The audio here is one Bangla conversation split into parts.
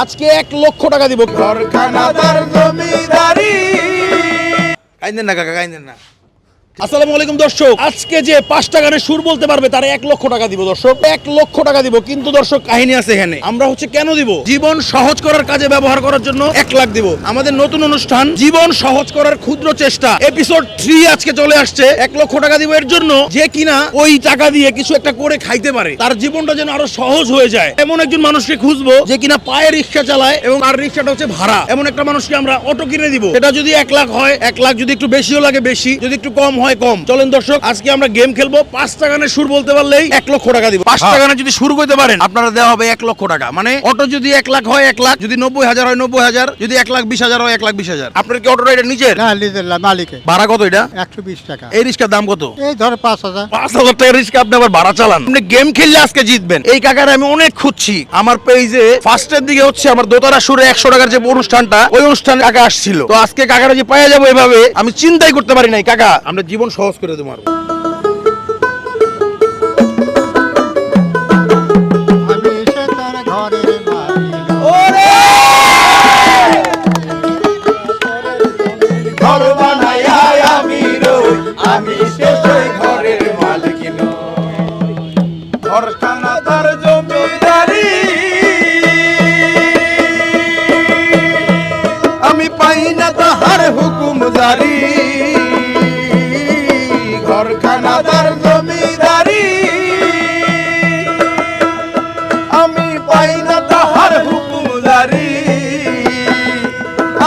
আজকে এক লক্ষ টাকা দিব। কাইন্দেন না কাকা কাইন্দেন না। আসসালামু আলাইকুম দর্শক। আজকে যে পাঁচটা গানের সুর বলতে পারবে তার এক লক্ষ টাকা দিব দর্শক। এক লক্ষ টাকা দিব কিন্তু দর্শক কাহিনী আছে এখানে। আমরা হচ্ছে কেন দিব? জীবন সহজ করার কাজে ব্যবহার করার জন্য এক লাখ দিব। আমাদের নতুন অনুষ্ঠান জীবন সহজ করার ক্ষুদ্র চেষ্টা। এপিসোড থ্রি আজকে চলে আসছে। এক লক্ষ টাকা দিব এর জন্য যে কিনা ওই টাকা দিয়ে কিছু একটা করে খাইতে পারে। তার জীবনটা যেন আরও সহজ হয়ে যায়। এমন একজন মানুষকে খুঁজবো যে কিনা পায়ে রিক্সা চালায় এবং তার রিক্সাটা হচ্ছে ভাড়া। এমন একটা মানুষকে আমরা অটো কিনে দিব। এটা যদি এক লাখ হয় এক লাখ যদি একটু বেশিও লাগে বেশি যদি একটু কম হয় কম। চলেন দর্শক আজকে আমরা গেম খেলব। পাঁচটা গানের সুর বলতে পারলেই এক লক্ষ টাকা দিব। পাঁচটা গানে যদি শুরু করতে পারেন আপনারা দেওয়া হবে এক লক্ষ টাকা। মানে অটো যদি এক লাখ হয় এক লাখ। যদি নব্বই হাজার হয় নব্বই হাজার। যদি এক লাখ বিশ হাজার হয় এক লাখ বিশ হাজার। আপনার কি অটোটা এটা নিজের? না লিজের মালিকে ভাড়া কত এটা? একশো বিশ টাকা। এই রিক্সার দাম কত? এই ধর পাঁচ হাজার। পাঁচ হাজার টাকা রিস্ক আপনি আবার ভাড়া চালান। আপনি গেম খেললে আজকে জিতবেন। এই কাকার আমি অনেক খুঁজছি। আমার পেজে ফার্স্টের দিকে হচ্ছে আমার দোতারা সুরে একশো টাকার যে অনুষ্ঠানটা ওই অনুষ্ঠানে কাকা আসছিল। তো আজকে কাকারা যে পাওয়া যাব এভাবে আমি চিন্তাই করতে পারি নাই কাকা। আমরা জীবন সহজ করে দেবো।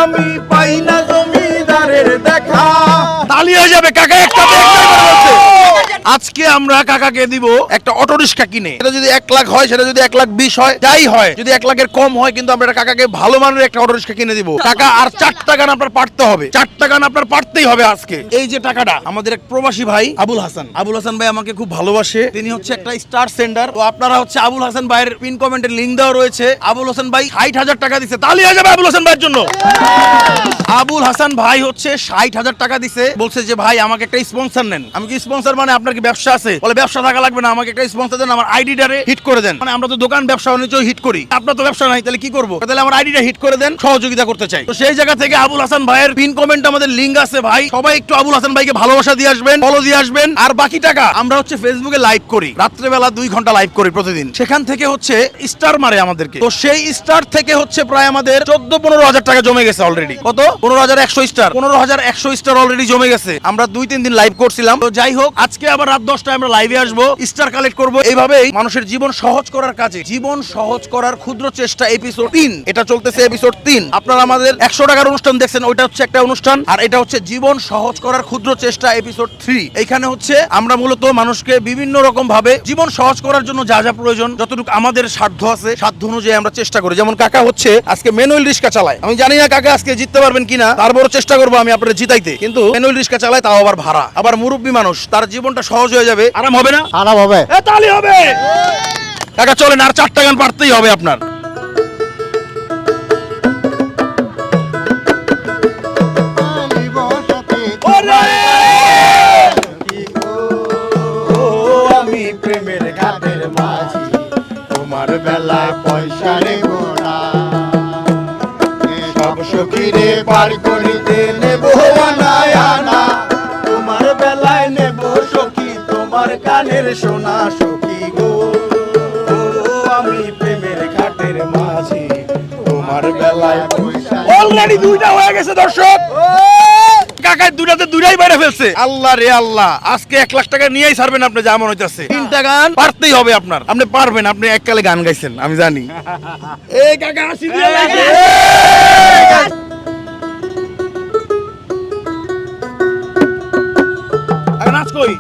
আমি পাই না জমিদারের দেখা। তালি হয়ে যাবে কাকা একটা আজকে আমরা কাকাকে দিব একটা অটো রিক্সা কিনে। এটা যদি এক লাখ হয়, সেটা যদি এক লাখ বিশ হয়, যাই হয়। যদি এক লাখের কম হয়, কিন্তু আমরা কাকাকে ভালো মানের একটা অটো রিক্সা কিনে দিব। টাকা আর চারটা গান আপনার পাঠতে হবে। চারটা গান আপনার পাঠতেই হবে আজকে। এই যে টাকাটা, আমাদের এক প্রবাসী ভাই আবুল হাসান। আবুল হাসান ভাই আমাকে খুব ভালোবাসে। তিনি হচ্ছে একটা স্টার সেন্ডার। তো আপনারা হচ্ছে আবুল হাসান ভাইয়ের পিন কমেন্টের লিঙ্ক দেওয়া রয়েছে। আবুল হাসান ভাই ষাট হাজার টাকা দিচ্ছে তালি হয়ে যাবে আবুল হাসান ভাইয়ের জন্য। আবুল হাসান ভাই হচ্ছে ষাট হাজার টাকা দিছে। বলছে যে, ভাই, আমাকে একটা স্পন্সর নেন। আমি কি স্পন্সর মানে আপনার কি ব্যবসা আছে? বলে ব্যবসা থাকা লাগবে না, আমাকে একটা স্পন্সর দেন, আমার আইডিটারে হিট করে দেন। মানে আমরা তো দোকান, ব্যবসা বাণিজ্য হিট করি। আপনার তো ব্যবসা নাই, তাহলে কি করব? তাহলে আমার আইডিটা হিট করে দেন, সহযোগিতা করতে চাই। তো সেই জায়গা থেকে আবুল হাসান ভাইয়ের পিন কমেন্ট আমাদের লিঙ্ক আছে ভাই। সবাই একটু আবুল হাসান ভাইকে ভালোবাসা দিয়ে আসবেন ফলো দিয়ে আসবেন। আর বাকি টাকা আমরা হচ্ছে ফেসবুকে লাইভ করি। রাত্রেবেলা দুই ঘণ্টা লাইভ করি প্রতিদিন। সেখান থেকে হচ্ছে স্টার মারে আমাদেরকে। তো সেই স্টার থেকে হচ্ছে প্রায় আমাদের চোদ্দ পনেরো হাজার টাকা জমে গেছে অলরেডি কত? পনেরো হাজার একশো স্টার পনেরো হাজার একশো স্টার অলরেডি জমে গেছে। আমরা দুই তিন দিন লাইভ করছিলাম। তো যাই হোক, আজকে আবার রাত দশটায় আমরা লাইভে আসব স্টার কালেক্ট করব। এইভাবেই মানুষের জীবন সহজ করার কাজে, জীবন সহজ করার ক্ষুদ্র চেষ্টা এপিসোড তিন। এটা চলতেছে এপিসোড তিন। আপনারা আমাদের একশো টাকার অনুষ্ঠান দেখছেন, ওইটা হচ্ছে একটা অনুষ্ঠান। আর এটা হচ্ছে জীবন সহজ করার ক্ষুদ্র চেষ্টা এপিসোড থ্রি এইখানে হচ্ছে আমরা মূলত মানুষকে বিভিন্ন রকম ভাবে জীবন সহজ করার জন্য যা যা প্রয়োজন, যতটুকু আমাদের সাধ্য আছে, সাধ্য অনুযায়ী আমরা চেষ্টা করি। যেমন কাকা হচ্ছে, আজকে ম্যানুয়াল রিক্সা চালায়। আমি জানি না কাকা আজকে জিততে পারবেন কিনা, তারপরও চেষ্টা করব আমি আপনাদের জিতাইতে। কিন্তু ম্যানুয়াল রিক্সা চালায় তাও আবার ভাড়া। আবার মুরব্বী মানুষ, তার জীবনটা সহজ হয়ে যাবে। আরাম হবে না? খারাপ হবে। এ তালি হবে। কাকা চলেন আর চারটা গান পারতেই হবে আপনার। প্রেমের ঘাটের মাঝি তোমার বেলায় পয়সা রে গোড়া। সব সখীরে পার কানের সোনা সখী গো ও আমি প্রেমের ঘাটের মাঝি তোমার বেলায় অলরেডি দুইটা হয়ে গেছে দর্শক। কাকায় দুটাতে দুটাই বাইরে ফেলছে। আল্লাহ রে আল্লাহ আজকে এক লাখ টাকা নিয়েই ছাড়বেন আপনি যা মনে হইতেছে। তিনটা গান পারতেই হবে আপনার। আপনি পারবেন আপনি এককালে গান গাইছেন আমি জানি। এই কাকা হাসি দিয়ে নাচ কই?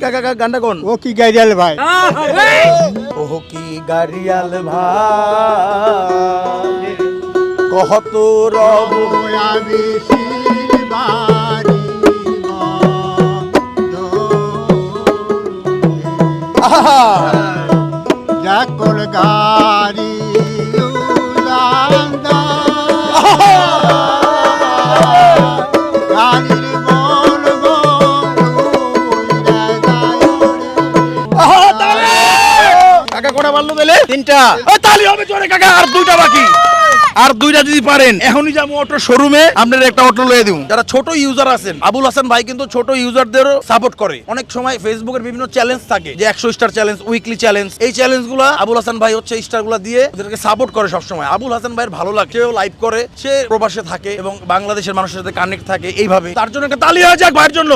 কাকা গানটা কোন? ও কি গাইডাল ভাই। ও কি গাড়িয়াল ভাই। কহত রব। আমি আহা! যাকল গাড়ি উড়ান তিনটা। তালি হবে জোরে কাকা আর দুইটা বাকি। আর দুইটা যদি পারেন এখনই যাব অটো শোরুমে আপনার একটা অটো লয়ে দিব। যারা ছোট ইউজার আছেন আবুল হাসান ভাই কিন্তু ছোট ইউজারদেরও সাপোর্ট করে। অনেক সময় ফেসবুকের বিভিন্ন চ্যালেঞ্জ থাকে যে একশো স্টার চ্যালেঞ্জ উইকলি চ্যালেঞ্জ এই চ্যালেঞ্জগুলা আবুল হাসান ভাই হচ্ছে স্টারগুলা দিয়ে ওদেরকে সাপোর্ট করে সবসময়। আবুল হাসান ভাইয়ের ভালো লাগে। সেও লাইভ করে সে প্রবাসে থাকে এবং বাংলাদেশের মানুষের সাথে কানেক্ট থাকে এইভাবে। তার জন্য একটা তালি হয়ে যাক ভাইয়ের জন্য।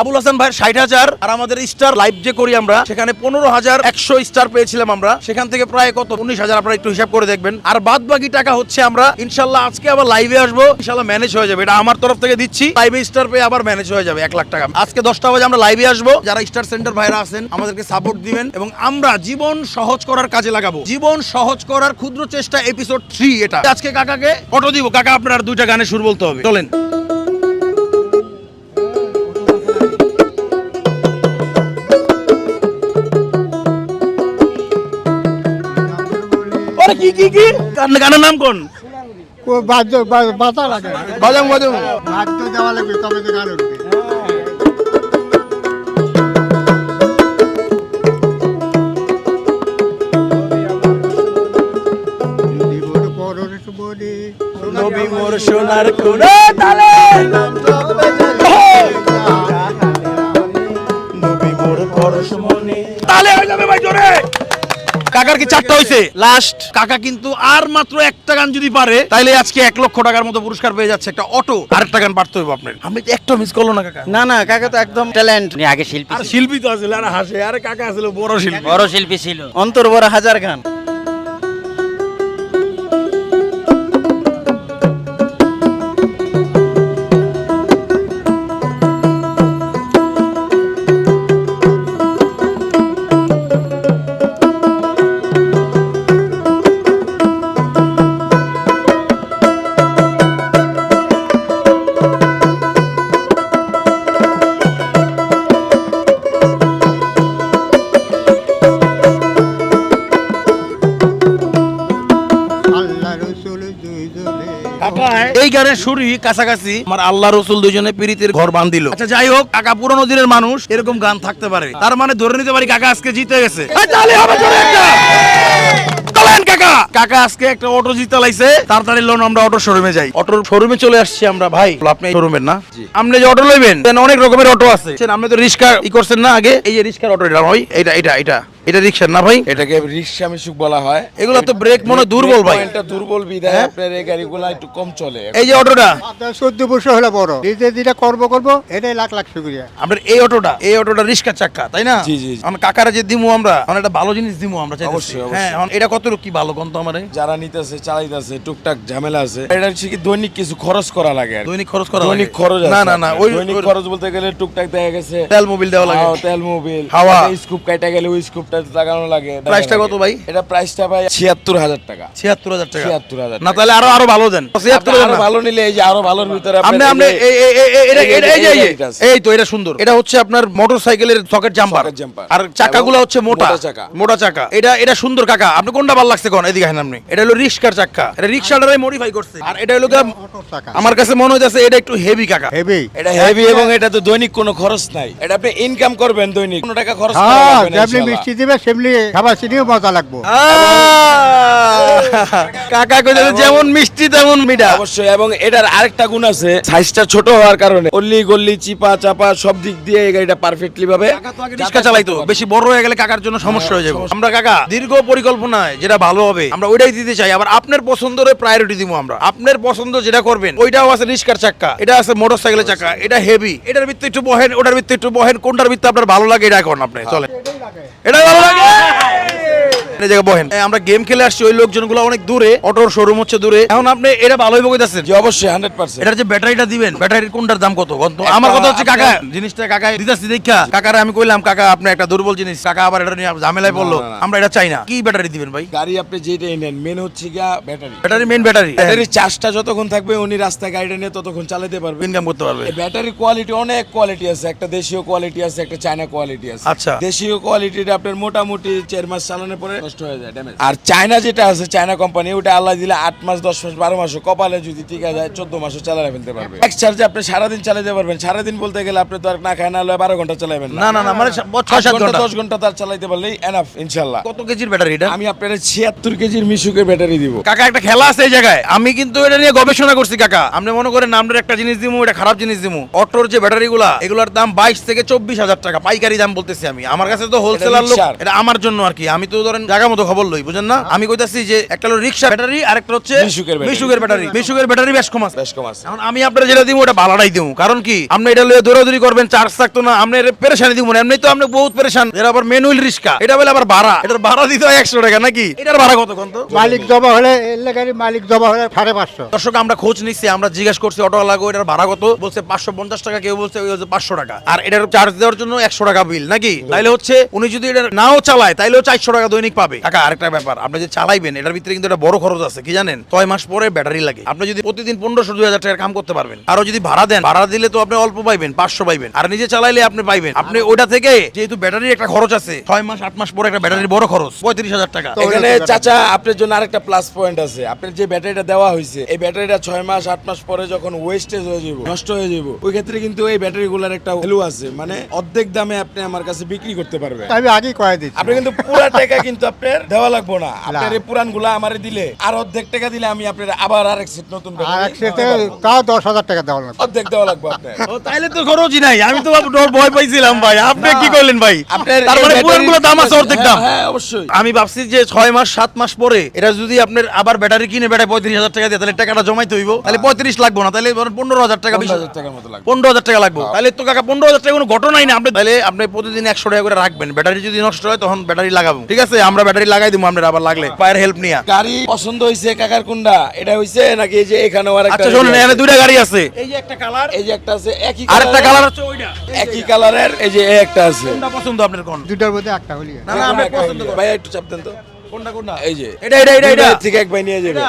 আবুল হাসান ভাইয়ের ষাট হাজার আর আমাদের স্টার লাইভ যে করি আমরা, সেখানে পনেরো হাজার একশো স্টার পেয়েছিলাম আমরা। সেখান থেকে প্রায় কত? উনিশ হাজার আপনারা একটু হিসাব করে দেখবেন। আর বাদ বাকি টাকা হচ্ছে আমরা, ইনশাল্লাহ আজকে আবার লাইভে আসব। ইনশাল্লাহ ম্যানেজ হয়ে যাবে। এটা আমার তরফ থেকে দিচ্ছি। লাইভে স্টার পেয়ে আবার ম্যানেজ হয়ে যাবে এক লাখ টাকা। আজকে দশটা বাজে আমরা লাইভে আসব। যারা স্টার সেন্টার ভাইরা আছেন, আমাদেরকে সাপোর্ট দিবেন এবং আমরা জীবন সহজ করার কাজে লাগাবো। জীবন সহজ করার ক্ষুদ্র চেষ্টা এপিসোড থ্রি এটা। আজকে কাকাকে অটো দিব। কাকা, আপনার দুইটা গানের সুর বলতে হবে। চলেন। আরে কি কি কি? গানের নাম কোন? বাদ্য বাতা লাগে। বাজাম বাজাম বাদ্য দেওয়া লাগবে তবে তো গান উঠবে। নবী মোর সোনার কোন তালে! নবী কাকার কি চারটা হয়েছে লাস্ট কাকা কিন্তু আর মাত্র একটা গান যদি পারে তাইলে আজকে এক লক্ষ টাকার মতো পুরস্কার পেয়ে যাচ্ছে একটা অটো। আর একটা গান পারতে হবে আপনার। আমি তো একটা মিস করল না কাকা। না না কাকা তো একদম ট্যালেন্ট উনি আগে শিল্পী আর শিল্পী তো আসলে আর হাসে আরে কাকা আসলে বড় শিল্পী। বড় শিল্পী ছিল। অন্তর বড় হাজার গান। কাছাকাছি আমার আল্লাহ রসুল দুজনে পীড়িতের ঘর বান্ধিল। আচ্ছা যাই হোক কাকা পুরোনো দিনের মানুষ এরকম গান থাকতে পারে। তার মানে ধরে নিতে পারি কাকা আজকে জিতে গেছে। কাকা। কাকা আজকে একটা অটো জিতে লাইছে তাড়াতাড়ি লোন আমরা অটো শোরুমে যাই। অটোর শোরুমে চলে আসছি আমরা। ভাই আপনি শোরুমের না? আপনি যে অটো লইবেন অনেক রকমের অটো আছে। আপনি তো রিক্সা ই করছেন না আগে? এই যে রিক্সার অটো এটা ভাই। এটা এটা এটা এটা রিক্সা না ভাই? এটাকে রিক্সা মিশুক বলা হয়। এগুলো তো ব্রেক মনে দুর্বল ভাই। পয়েন্টটা দুর্বল বিধায় আপনার এই গাড়িগুলো একটু কম চলে। এই যে অটোটা? আপনার চোদ্দ বছর হলে বড়। নিজে যেটা করব করব এটাই লাখ লাখ শুক্রিয়া। আপনার এই অটোটা এই অটোটা রিক্সা চাক্কা তাই না? জি, জি। আমার কাকারা যে দিমু আমরা মানে একটা ভালো জিনিস দিমু আমরা চাইতেছি। অবশ্যই, অবশ্যই। হ্যাঁ এটা কত কি ভালো কোন তো আমারে? যারা নিতেছে চালাইতেছে টুকটাক ঝামেলা আছে। এটা হচ্ছে কি দৈনিক কিছু খরচ করা লাগে দৈনিক খরচ করা দৈনিক খরচ না না না ওই দৈনিক খরচ বলতে গেলে টুকটাক দেখা গেছে। তেল মোবিল দেওয়া লাগে। তেল মোবিল। হাওয়া। স্কুপ কাটা গেলে ওই স্কুপটা লাগানো লাগে। প্রাইসটা কত ভাই? এটা প্রাইসটা ভাই ছিয়াত্তর হাজার টাকা। ছিয়াত্তর হাজার টাকা। 76,000 না তাহলে আরও আরও ভালো দেন। ছিয়াত্তর আপনি হাজার ভালো নিলে এই যে আরও ভালোর ভিতরে আপনি আপনি এই তো এটা সুন্দর। এটা হচ্ছে আপনার মোটরসাইকেলের সকেট জাম্পার আর চাকাগুলো হচ্ছে মোটা। মোটা চাকা। মোটা চাকা। এটা এটা সুন্দর কাকা। আপনি কোনটা ভালো লাগছে কোন? এদিকে আসেন আপনি। এটা হলো রিক্সার চাকা। এটা রিক্সাটারে মডিফাই করছে। আর এটা হলো আমার কাছে মনে হইতাছে এটা একটু হেভি কাকা। হেভি এটা হেভি এবং এটা তো দৈনিক কোনো খরচ নাই। এটা আপনি ইনকাম করবেন দৈনিক। কোনো টাকা খরচ হ্যাঁ না যেমনি মিষ্টি দিবে সেমনি খাবার চিনিও মজা লাগবো। কাকা কইতে যেমন মিষ্টি তেমন মিঠা। অবশ্যই এবং এটার আরেকটা গুণ আছে সাইজটা ছোট হওয়ার কারণে। অল্লি গল্লি চিপা চাপা সব দিক দিয়ে এই গাড়িটা পারফেক্টলি ভাবে রিক্সা চালাইতো। বেশি বড় হয়ে গেলে কাকার জন্য সমস্যা হয়ে যাবে। আমরা কাকা দীর্ঘ পরিকল্পনায় যেটা ভালো হবে আমরা ওইটাই দিতে চাই। আবার আপনার পছন্দের প্রায়োরিটি দিব আমরা। আপনার পছন্দ যেটা করবেন ওইটাও আছে রিক্সার চাক্কা এটা আছে মোটর মোটরসাইকেলের চাক্কা এটা হেভি এটার ভিত্তি একটু বহেন ওটার ভিত্তি একটু বহেন কোনটার ভিত্তি আপনার ভালো লাগে এটা এখন আপনি চলে এটাই ভালো লাগে এই জায়গায় বহেন। আমরা গেম খেলে আসছি ওই লোকজনগুলো অনেক দূরে অটোর শোরুম হচ্ছে দূরে। এখন আপনি এটা ভালোই অবশ্যই হান্ড্রেড পার্সেন্ট এটার যে ব্যাটারিটা দিবেন ব্যাটারির কোনটার দাম কত? কত আমার কথা হচ্ছে কাকা জিনিসটা কাকা দিতাছি দেখা কাকারে আমি কইলাম কাকা আপনি একটা দুর্বল জিনিস কাকা আবার এটা নিয়ে ঝামেলায় পড়ল। আমরা এটা চাই না। কি ব্যাটারি দিবেন ভাই? গাড়ি আপনি যেটাই নেন মেন হচ্ছে গিয়া battery battery main battery battery চার্জটা যতক্ষণ থাকবে উনি রাস্তায় গাড়িটা নিয়ে ততক্ষণ চালাতে পারবে। ইনকাম করতে পারবে। ব্যাটারি কোয়ালিটি অনেক কোয়ালিটি আছে। একটা দেশীয় কোয়ালিটি আছে একটা চায়না কোয়ালিটি আছে। আচ্ছা। দেশীয় কোয়ালিটিটা আপনার মোটামুটি চার মাস চালানোর পরে নষ্ট হয়ে যায় ড্যামেজ আর চায়না যেটা আছে চায়না কোম্পানি ওটা আল্লাহ দিলে আট মাস দশ মাস বারো মাস কপালে যদি টিকা যায় চোদ্দ মাসও চালাতে ফেলতে পারবে। এক চার্জে আপনি সারাদিন চালাতে পারবেন। সারাদিন বলতে গেলে আপনি তো আর না খায় না হলে বারো ঘণ্টা চালাবেন না না না মানে ছয় সাত ঘণ্টা দশ ঘণ্টা তার চালাতে পারলেই এনাফ ইনশাল্লাহ কত কেজির ব্যাটারি এটা? আমি আপনার ছিয়াত্তর কেজির মিশুকের ব্যাটারি দিব। কাকা একটা খেলা আছে এই জায়গায়। আমি কিন্তু এটা নিয়ে গবেষণা করছি কাকা। আপনি মনে করেন আমরা একটা জিনিস দিমু এটা খারাপ জিনিস দিমু। অটোর যে ব্যাটারি গুলা এগুলোর দাম বাইশ থেকে চব্বিশ হাজার টাকা পাইকারি দাম বলতেছি আমি। আমার কাছে তো হোলসেলার লোক এটা আমার জন্য আর কি। আমি তো ধরেন জায়গা মতো খবর লই বুঝেন না? আমি কইতাছি যে একটা হলো রিক্সা ব্যাটারি আর একটা হচ্ছে মিশুকের ব্যাটারি। মিশুকের ব্যাটারি। মিশুকের ব্যাটারি বেশ কম আছে। বেশ কম আছে। এখন আমি আপনারা যেটা দিব ওটা ভাড়াটাই দিব কারণ কি? আপনি এটা লয়ে দৌড়াদৌড়ি করবেন চার্জ থাকতো না আপনি এর পেরেশানি দিব না। এমনি তো আপনি বহুত পেরেশান। এর আবার ম্যানুয়াল রিক্সা। এটা বলে আবার ভাড়া। এটার ভাড়া দিতে হয় একশো টাকা নাকি? এটার ভাড়া কত কত মালিক জমা হলে এলে গাড়ি মালিক জমা হলে সাড়ে পাঁচশো। দর্শক আমরা খোঁজ নিচ্ছি আমরা জিজ্ঞেস করছি অটো লাগো এটার ভাড়া কত? বলছে পাঁচশো পঞ্চাশ টাকা কেউ বলছে ওই হচ্ছে পাঁচশো টাকা। আর এটার চার্জ দেওয়ার জন্য একশো টাকা বিল নাকি? তাইলে হচ্ছে উনি যদি এটা নাও চালায় তাইলেও চারশো টাকা দৈনিক পাবে। কাকা আরেকটা ব্যাপার। আপনি যে চালাইবেন এটার ভিতরে কিন্তু একটা বড় খরচ আছে। কি জানেন? ছয় মাস পরে ব্যাটারি লাগে। আপনি যদি প্রতিদিন পনেরোশো দুই হাজার টাকার কাম করতে পারবেন। আরও যদি ভাড়া দেন ভাড়া দিলে তো আপনি অল্প পাইবেন পাঁচশো পাইবেন। আর নিজে চালাইলে আপনি পাইবেন। আপনি ওটা থেকে যেহেতু ব্যাটারির একটা খরচ আছে ছয় মাস আট মাস পরে একটা ব্যাটারির বড় খরচ পঁয়ত্রিশ হাজার টাকা। এখানে চাচা আপনার জন্য আরেকটা প্লাস পয়েন্ট আছে। আপনার যে ব্যাটারিটা দেওয়া হয়েছে এই ব্যাটারিটা ছয় মাস আট মাস পরে যখন ওয়েস্টেজ হয়ে যাবে নষ্ট হয়ে যাবে ওই ক্ষেত্রে কিন্তু এই ব্যাটারি গুলার একটা ভ্যালু আছে। মানে অর্ধেক দামে আপনি আমার কাছে বিক্রি করতে পারবেন। আমি আগেই কয়ে দিচ্ছি। আপনি কিন্তু পুরো টাকা কিন্তু আপনার দেওয়া লাগবো না। আপনার এই পুরানগুলা আমারে দিলে আর অর্ধেক টাকা দিলে আমি আপনার আবার আরেক সেট নতুন আর battery এক সেটে তাও দশ হাজার টাকা দেওয়া লাগবে। অর্ধেক দেওয়া লাগবে আপনার। ও তাইলে তো খরচই নাই। আমি তো ডর ভয় পাইছিলাম ভাই। আপনি কি করলেন ভাই? তার মানে battery- পুরানগুলো দাম আছে অর্ধেক দাম। হ্যাঁ, হ্যাঁ অবশ্যই। আমি ভাবছি যে ছয় মাস সাত মাস পরে এটা যদি আপনার আবার ব্যাটারি কিনে ব্যাটারি পঁয়ত্রিশ হাজার টাকা দিয়ে তাহলে টাকাটা জমাইতে হইব। তাহলে পঁয়ত্রিশ লাগবো না তাহলে ধরেন পনেরো হাজার টাকা বিশ। হাজার টাকার মতো লাগবে। পনেরো হাজার টাকা লাগবে। তাহলে তো কাকা পনেরো হাজার টাকা কোনো ঘটনাই না আপনি তাহলে আপনি প্রতিদিন একশো টাকা করে রাখবেন। ব্যাটারি যদি নষ্ট হয় তখন ব্যাটারি লাগাবো। ঠিক আছে আমরা ব্যাটারি লাগাই দিব আপনার আবার লাগলে। পায়ের হেল্প নিয়ে। গাড়ি পছন্দ হইছে কাকার কোনটা এটা হইছে নাকি এই যে এখানে আর একটা আচ্ছা শুনুন এখানে দুইটা গাড়ি আছে। এই যে একটা কালার এই যে একটা আছে একই আর একটা কালার হচ্ছে ওইটা। একই কালারের এই যে এই একটা আছে। কোনটা পছন্দ আপনার কোন? দুইটার মধ্যে একটা হলি না না আপনি পছন্দ করেন ভাই একটু চাপ দেন তো। কোনটা কোনটা? এই যে। এটা এটা এটা এটা। দুইটা এক ভাই নিয়ে যাবে।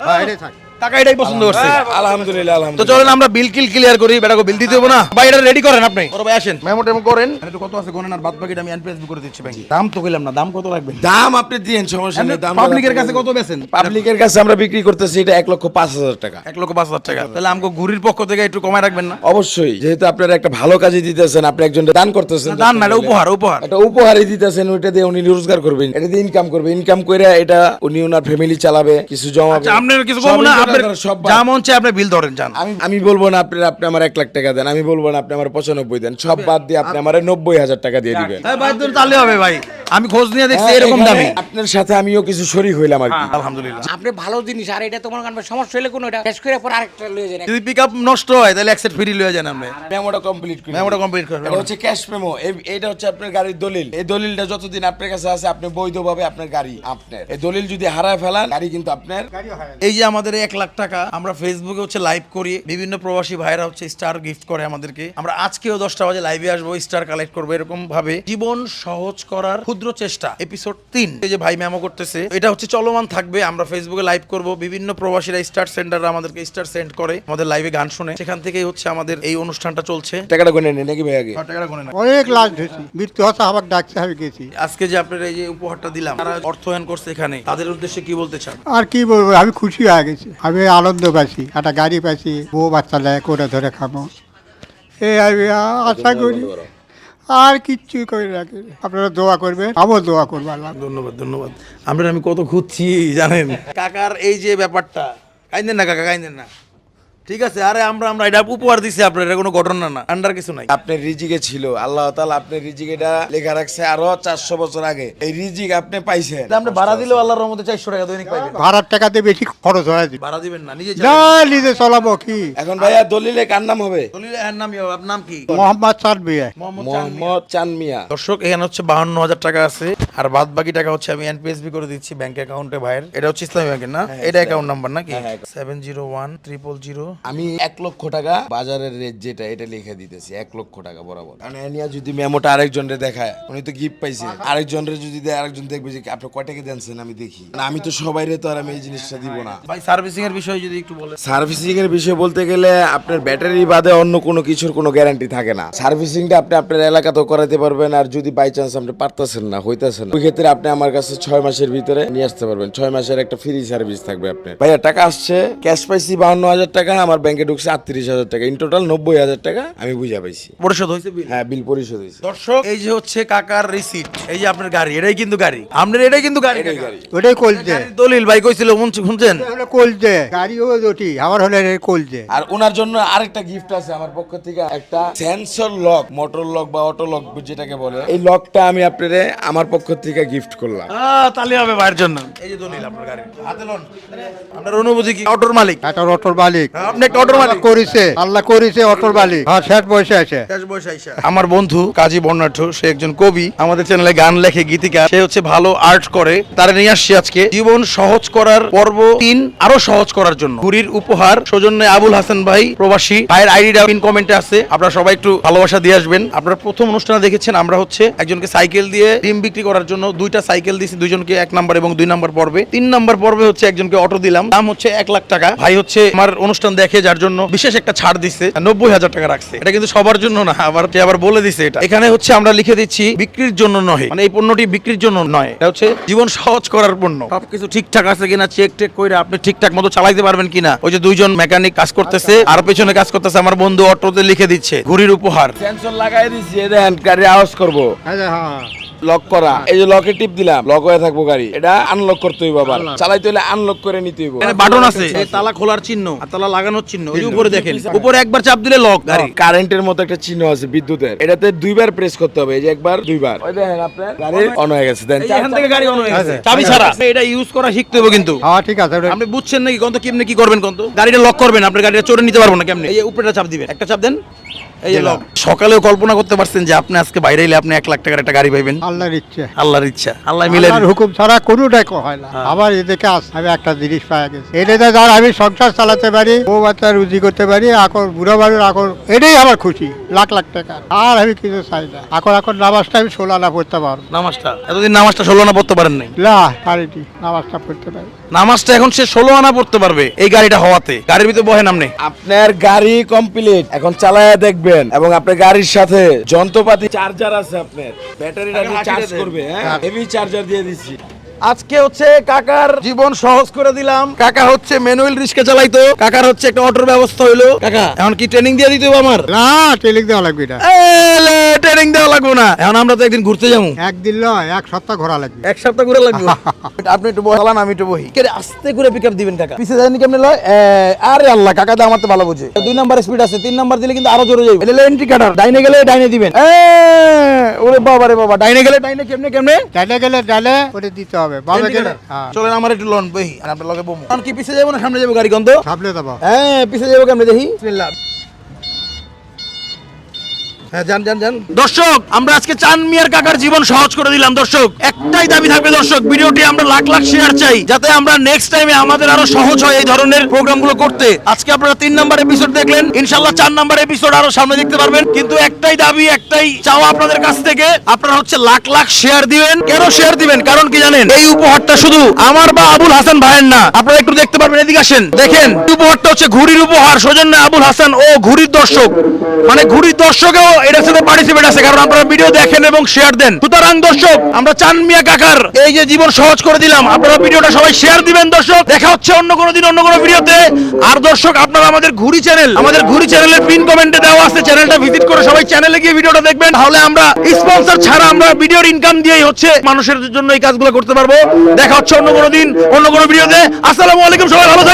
হ্যাঁ এটাই থাকে। টাকা এটাই পছন্দ করছে। আলহামদুলিল্লাহ তো চলেন আমরা বিল কিল ক্লিয়ার করি বেটাকে বিল দিতে হবে না। ভাই এটা রেডি করেন আপনি। বড় ভাই আসেন। মেমো টেমো করেন। একটু কত আছে গোনেন আর বাদ বাকিটা আমি এনপিএস করে দিচ্ছি ব্যাংকে দাম তো কইলাম না দাম কত লাগবে? দাম আপনি দিয়েন সমস্যা নেই দাম পাবলিকের কাছে কত বেছেন পাবলিকের কাছে আমরা বিক্রি করতেছি এটা এক লক্ষ পাঁচ হাজার টাকা। এক লক্ষ পাঁচ হাজার টাকা। তাহলে আমাকে ঘুরির পক্ষ থেকে একটু কমায় রাখবেন না? অবশ্যই যেহেতু আপনারা একটা ভালো কাজে দিতেছেন আপনি একজন দান করতেছেন না, দান না এটা উপহার উপহার। একটা উপহারই দিতেছেন ওইটা দিয়ে উনি রোজগার করবেন। এটা দিয়ে ইনকাম করবে ইনকাম করে এটা উনি ওনার ফ্যামিলি চালাবে কিছু জমাবে। আচ্ছা আপনার কিছু কম না? আপনার যা মন চায় আপনি বিল ধরেন যান। আমি আমি বলব না আপনি আপনি আমার এক লাখ টাকা দেন আমি বলব না আপনি আমার পঁচানব্বই দেন সব বাদ দিয়ে আপনি আমার নব্বই হাজার টাকা দিয়ে দিবেন। হ্যাঁ ভাই তাহলে হবে ভাই। আমি খোঁজ নিয়ে দেখছি হ্যাঁ, এরকম দামি। আপনার সাথে আমিও কিছু শরীর হইলাম আর কি। আলহামদুলিল্লাহ। আপনি ভালো জিনিস আর এটা তোমার কারণে সমস্যা হলে কোনো এটা শেষ করে পর আরেকটা লয়ে যান। যদি পিক আপ নষ্ট হয় তাহলে একসেট ফ্রি লয়ে যান আপনি। মেমোটা কমপ্লিট করি মেমোটা কমপ্লিট করবেন এটা হচ্ছে ক্যাশ মেমো এটা হচ্ছে আপনার গাড়ির দলিল। এই দলিলটা যতদিন আপনার কাছে আছে আপনি বৈধভাবে আপনার গাড়ি আপনার। এই দলিল যদি হারায় ফেলান গাড়ি কিন্তু আপনার এই যে আমাদের এক লাখ টাকা আমরা ফেসবুকে হচ্ছে লাইভ করি। বিভিন্ন প্রবাসী ভাইরা হচ্ছে স্টার গিফট করে আমাদেরকে। আমরা আজকেও দশটা বাজে লাইভে আসব স্টার কালেক্ট করব এরকম ভাবে। জীবন সহজ করার ক্ষুদ্র চেষ্টা এপিসোড তিন। এই যে ভাই মেমো করতেছে এটা হচ্ছে চলমান থাকবে। আমরা ফেসবুকে লাইভ করব। বিভিন্ন প্রবাসীরা স্টার সেন্টাররা আমাদেরকে স্টার সেন্ড করে আমাদের লাইভে গান শুনে। সেখান থেকেই হচ্ছে আমাদের এই অনুষ্ঠানটা চলছে। টাকাটা গুনে নেই নাকি ভাই আগে? টাকাটা গুনে না। অনেক লাশ ধরেছি মৃত্যু হচ্ছে আমার ডাকছে আমি গেছি। আজকে যে আপনার এই যে উপহারটা দিলাম তারা অর্থায়ন করছে এখানে। তাদের উদ্দেশ্যে কি বলতে চান? আর কি বলব আমি খুশি হয়ে গেছি। আমি আনন্দ পাইছি একটা গাড়ি পাইছি বউ বাচ্চা নেয় করে ধরে খাব এ আমি আশা করি আর কিচ্ছু করে রাখি আপনারা দোয়া করবেন আবার দোয়া করব আল্লাহ। ধন্যবাদ ধন্যবাদ। আমরা আমি কত খুঁজছি জানেন? কাকার এই যে ব্যাপারটা কাইন্দেন না কাকা কাইন্দেন না। ঠিক আছে আরে আমরা আমরা এটা উপহার দিছি আপনার এটা কোনো ঘটনা না। আন্ডার কিছু নাই। আপনি রিজিকে ছিল আল্লাহ তাআলা আপনার রিজিক লেখা রাখছে আরও 400 বছর আগে। এই রিজিক আপনি পাইছেন। আমরা ভাড়া দিলেও আল্লাহর রহমতে 400 টাকা দৈনিক পাইবেন। ভাড়ার টাকা দিয়ে বেশি খরচ হয় ভাড়া দিবেন না নিজে না নিজে চালাবো কি? এখন ভাইয়া দলিলে কার নাম হবে? দলিলে এর নাম আপনার নাম কি? মোহাম্মদ চান মোহাম্মদ চান মিয়া। দর্শক এখানে হচ্ছে 52000 টাকা আছে আর বাদ বাকি টাকা হচ্ছে আমি এনপিএসবি করে দিচ্ছি ব্যাংক অ্যাকাউন্টে ভাইয়ের। এটা হচ্ছে ইসলামী ব্যাংকের না? হ্যাঁ, এটা অ্যাকাউন্ট নাম্বার নাকি? হ্যাঁ, হ্যাঁ, 701300 আমি এক লক্ষ টাকা বাজারের রেট যেটা এটা লিখে দিতেছি এক লক্ষ টাকা বরাবর। কারণ এনিয়া যদি মেমোটা আরেকজনের দেখায় উনি তো গিফট পাইছে। আরেকজনের যদি দেয় আরেকজন দেখবে যে আপনি কয় টাকা দেনছেন? আমি দেখি। না, আমি তো সবাই তো আর আমি এই জিনিসটা দিব না। ভাই সার্ভিসিং এর বিষয়ে যদি একটু বলেন। সার্ভিসিং এর বিষয়ে বলতে গেলে আপনার ব্যাটারি বাদে অন্য কোনো কিছুর কোনো গ্যারান্টি থাকে না। সার্ভিসিংটা আপনি আপনার এলাকাতেও করাতে পারবেন আর যদি বাই চান্স আপনি পারতেছেন না হইতাছেন না ওই ক্ষেত্রে আপনি আমার কাছে ছয় মাসের ভিতরে নিয়ে আসতে পারবেন। ছয় মাসের একটা ফ্রি সার্ভিস থাকবে আপনার। ভাইয়া টাকা আসছে। ক্যাশ পাইছি বাহান্ন হাজার টাকা আমার ব্যাংকে ঢুকছে আটত্রিশ হাজার টাকা। ইন টোটাল নব্বই হাজার টাকা আমি বুঝা পাইছি। পরিশোধ হয়েছে বিল? হ্যাঁ বিল পরিশোধ হয়েছে। দর্শক এই যে হচ্ছে কাকার রিসিট এই যে আপনার গাড়ি এটাই কিন্তু গাড়ি। আপনার এটাই কিন্তু গাড়ি এটাই কাকা। গাড়ি। ওটাই গাড়ির দলিল ভাই কইছিল শুনছ- শুনছেন? হলো কলজে। গাড়িও দুটি আমার হলে আর ওনার জন্য আরেকটা গিফট আছে আমার পক্ষ থেকে একটা সেন্সর লক মোটর লক বা অটো লক যেটাকে বলে। এই লকটা আমি আপনারে আমার পক্ষ থেকে গিফট করলাম। আহ, তালি হবে ভাইয়ের জন্য। এই যে দলিল আপনার গাড়ি হাতে লোন। আপনার অনুভূতি কি? অটোর মালিক। একটা অটোর মালিক। আপনি একটা অটোর মালিক। করেছে। আল্লাহ করেছে অটোর মালিক। হ্যাঁ ষাট বয়সে আছে। আমার বন্ধু কাজী বর্ণাঢ্য সে একজন কবি। আমাদের চ্যানেলে গান লেখে গীতিকা। সে হচ্ছে ভালো আর্ট করে। তারা নিয়ে আসছি আজকে। জীবন সহজ করার পর্ব তিন আরও সহজ করার জন্য। ঘুরির উপহার সৌজন্যে আবুল হাসান ভাই প্রবাসী। ভাইয়ের আইডিটা পিন কমেন্টে আছে। আপনারা সবাই একটু ভালোবাসা দিয়ে আসবেন। আপনারা প্রথম অনুষ্ঠানে দেখেছেন আমরা হচ্ছে একজনকে সাইকেল দিয়ে ডিম বিক্রি করার জন্য দুইটা সাইকেল দিয়েছি দুইজনকে এক নাম্বার এবং দুই নাম্বার পর্বে। তিন নাম্বার পর্বে হচ্ছে একজনকে অটো দিলাম। দাম হচ্ছে এক লাখ টাকা। ভাই হচ্ছে আমার অনুষ্ঠান দেখে যার জন্য বিশেষ একটা ছাড় দিচ্ছে নব্বই হাজার টাকা রাখছে। এটা কিন্তু সবার জন্য না আবার সে আবার বলে দিছে এটা। এখানে হচ্ছে আমরা লিখে দিচ্ছি বিক্রির জন্য নয় মানে এই পণ্যটি বিক্রির জন্য নয় এটা হচ্ছে জীবন সহজ করার পণ্য। সবকিছু ঠিকঠাক আছে কিনা চেক টেক করে আপনি ঠিকঠাক মতো চালাইতে পারবেন কিনা। ওই যে দুইজন মেকানিক কাজ করতেছে আর পেছনে কাজ করতেছে আমার বন্ধু অটোতে লিখে দিচ্ছে ঘুরির উপহার। সেন্সর লাগাই এই দেখেন গাড়ি আওয়াজ করব। আচ্ছা হ্যাঁ লক করা। এই যে লকে টিপ দিলাম লক হয়ে থাকব গাড়ি। এটা আনলক করতে হইব আবার। চালাইতে হলে আনলক করে নিতে হইব। বাটন আছে। তালা খোলার চিহ্ন। আর তালা চিহ্ন ওই যে উপরে দেখেন। উপরে একবার চাপ দিলে লক গাড়ি। কারেন্টের মতো একটা চিহ্ন আছে বিদ্যুতের। এটাতে দুইবার প্রেস করতে হবে এই যে একবার দুইবার। ওই দেখেন আপনার গাড়ি অন হয়ে গেছে দেন। এই এখান থেকে গাড়ি অন হয়ে গেছে। চাবি ছাড়া। আপনি এটা ইউজ করা শিখতে হবে কিন্তু। হ্যাঁ ঠিক আছে ওটা- আপনি বুঝছেন নাকি কত কেমনে কি করবেন কত গাড়িটা লক করবেন আপনার গাড়িটা চড়ে নিতে পারব না কেমনে? এই উপরেটা চাপ দিবেন। একটা চাপ দেন। এই লক সকালেও কল্পনা করতে পারছেন যে আপনি আজকে বাইরে এলে আপনি এক লাখ টাকার একটা গাড়ি পাইবেন? আল্লাহর ইচ্ছে। আল্লাহর ইচ্ছা আল্লাহ মিলে আল্লাহর হুকুম ছাড়া কোনোটাই হয় না। আবার এদিকে আস আমি একটা জিনিস পাওয়া গেছে। এটাতে ধর আমি সংসার চালাতে পারি বউ বাচ্চা রুজি করতে পারি এখন বুড়ো বাড়ির এখন এটাই আমার খুশি লাখ লাখ টাকা। আর আমি কিছু চাই না। এখন এখন নামাজটা আমি ষোলো আনা পড়তে পারব। নামাজটা? এতদিন নামাজটা ষোলো আনা পড়তে পারেন নাই? না পারিনি। নামাজটা পড়তে পারি নামাজটা এখন সে ষোলো আনা পড়তে পারবে এই গাড়িটা হওয়াতে। গাড়ির ভিতরে বহেন আপনি। আপনার গাড়ি কমপ্লিট এখন চালায়া দেখবেন এবং আপনার গাড়ির সাথে যন্ত্রপাতি চার্জার আছে আপনার। ব্যাটারিটা চার্জ করবে হ্যাঁ? হেভি চার্জার দিয়ে দিচ্ছি। আজকে হচ্ছে কাকার জীবন সহজ করে দিলাম। কাকা হচ্ছে ম্যানুয়াল রিক্সা চালাইতো। কাকার হচ্ছে একটা অটোর ব্যবস্থা হইল। কাকা এখন কি ট্রেনিং দিয়ে দিতে হবে আমার? না টেলিং দেওয়া লাগবে না ট্রেনিং দেওয়া লাগবে না। এখন আমরা তো একদিন ঘুরতে যাব। একদিন নয় এক সপ্তাহ ঘোরা লাগবে। এক সপ্তাহ লাগবে। আপনি একটু বসালান আমি একটু বহি কেরে আস্তে করে পিক আপ দিবেন কাকা। পিছে যায়নি কেমনে লয়? আরে আল্লাহ কাকা দা আমার তো ভালো বুঝে। দুই নাম্বার স্পিড আছে তিন নাম্বার দিলে কিন্তু আরও জোরে যাবে এটা এন্ট্রি কাটার ডাইনে গেলে ডাইনে দিবেন। ওরে বাবা রে বাবা ডাইনে গেলে ডাইনে কেমনে কেমনে? ডালে গেলে ডালে ওটা দিতে হবে বামে গেলে হ্যাঁ। চলেন আমার একটু লোন বহি আর আপনার লগে বমু। কারণ কি পিছে যাব না সামনে যাব গাড়ি গন্ধ? সামনে যাব। হ্যাঁ পিছে যাব কেমনে দেখি? বিসমিল্লাহ। হ্যাঁ দর্শক, আমরা আজকে চান মিয়ার কাকার জীবন সহজ করে দিলাম। দর্শক, একটাই দাবি থাকবে দর্শক, ভিডিওটি আমরা লাখ লাখ শেয়ার চাই, যাতে আমরা নেক্সট টাইমে আমাদের আরও সহজ হয় এই ধরনের প্রোগ্রামগুলো করতে। আজকে আপনারা তিন নাম্বার এপিসোড দেখলেন ইনশাল্লাহ চার নাম্বার এপিসোড আরও সামনে দেখতে পারবেন। কিন্তু একটাই দাবি, একটাই চাওয়া আপনাদের কাছ থেকে, আপনারা হচ্ছে লাখ লাখ শেয়ার দিবেন। কেন শেয়ার দিবেন? কারণ কি জানেন? এই উপহারটা শুধু আমার বা আবুল হাসান ভাইয়ের না, আপনারা একটু দেখতে পারবেন, এদিকে আসেন। দেখেন উপহারটা হচ্ছে ঘুড়ির উপহার সৌজন্য আবুল হাসান, ও ঘুড়ির দর্শক। মানে ঘুড়ির দর্শকেও এটার সাথে পার্টিসিপেট আছে, কারণ আপনারা ভিডিও দেখেন এবং শেয়ার দেন। সুতরাং দর্শক, আমরা চান মিয়া কাকার এই যে জীবন সহজ করে দিলাম। আপনারা ভিডিওটা সবাই শেয়ার দিবেন, দর্শক। দেখা হচ্ছে অন্য কোনো দিন, অন্য কোনো ভিডিওতে আর দর্শক, আপনারা আমাদের ঘুরি চ্যানেল আমাদের ঘুরি চ্যানেলের পিন কমেন্টে দেওয়া আছে। চ্যানেলটা ভিজিট করে সবাই চ্যানেলে গিয়ে ভিডিওটা দেখবেন। তাহলে আমরা স্পন্সর ছাড়া আমরা ভিডিওর ইনকাম দিয়েই হচ্ছে মানুষের জন্য এই কাজগুলো করতে পারব। দেখা হচ্ছে অন্য কোনো দিন, অন্য কোনো ভিডিওতে আসসালামু আলাইকুম সবাই, ভালো